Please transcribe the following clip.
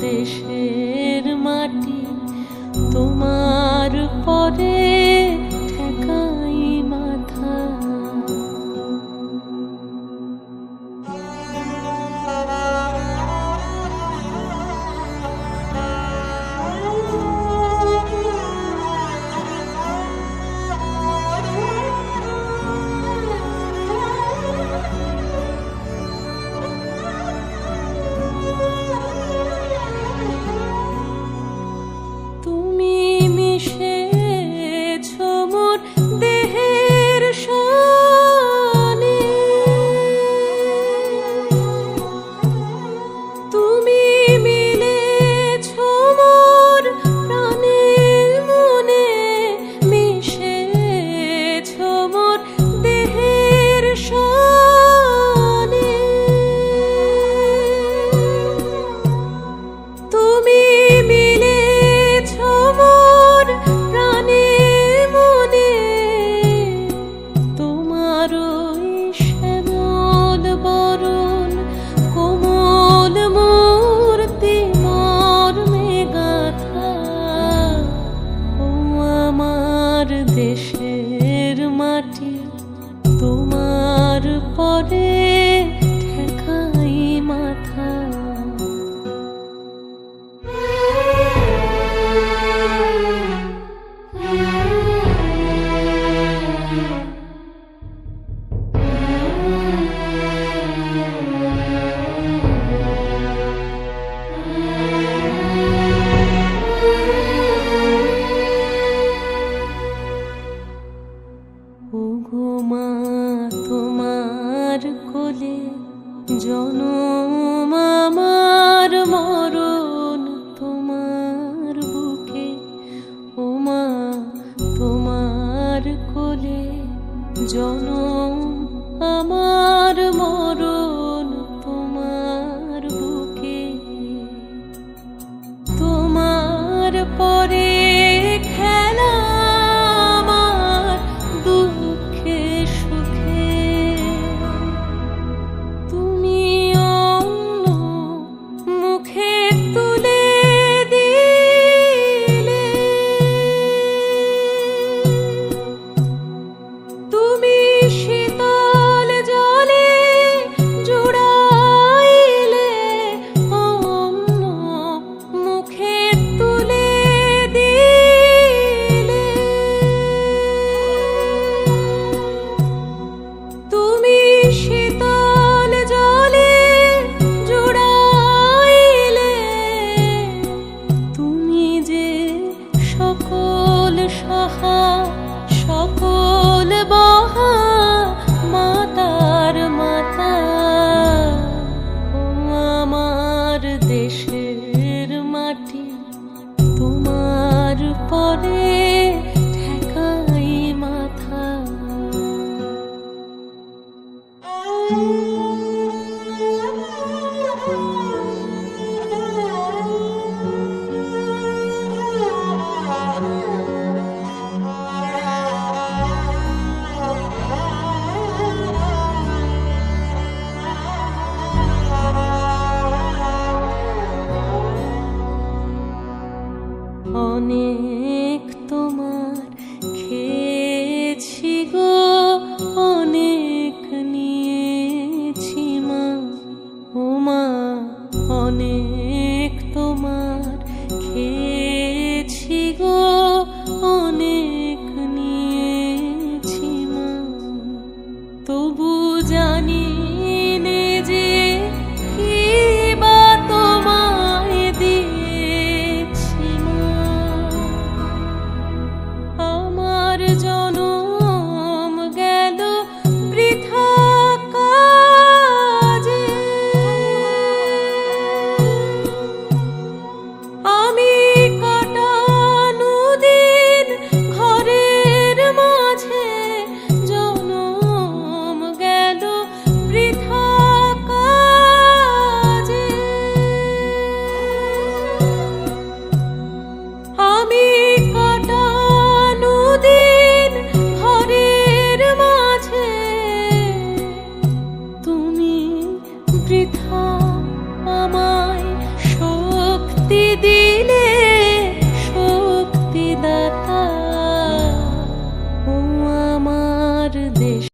দেশের মাটি তোমার পরে মা তোমার কোলে জনম আমার মরণ তোমার বুকে। ওমা তোমার কোলে জনম আমার For body. need. 是他。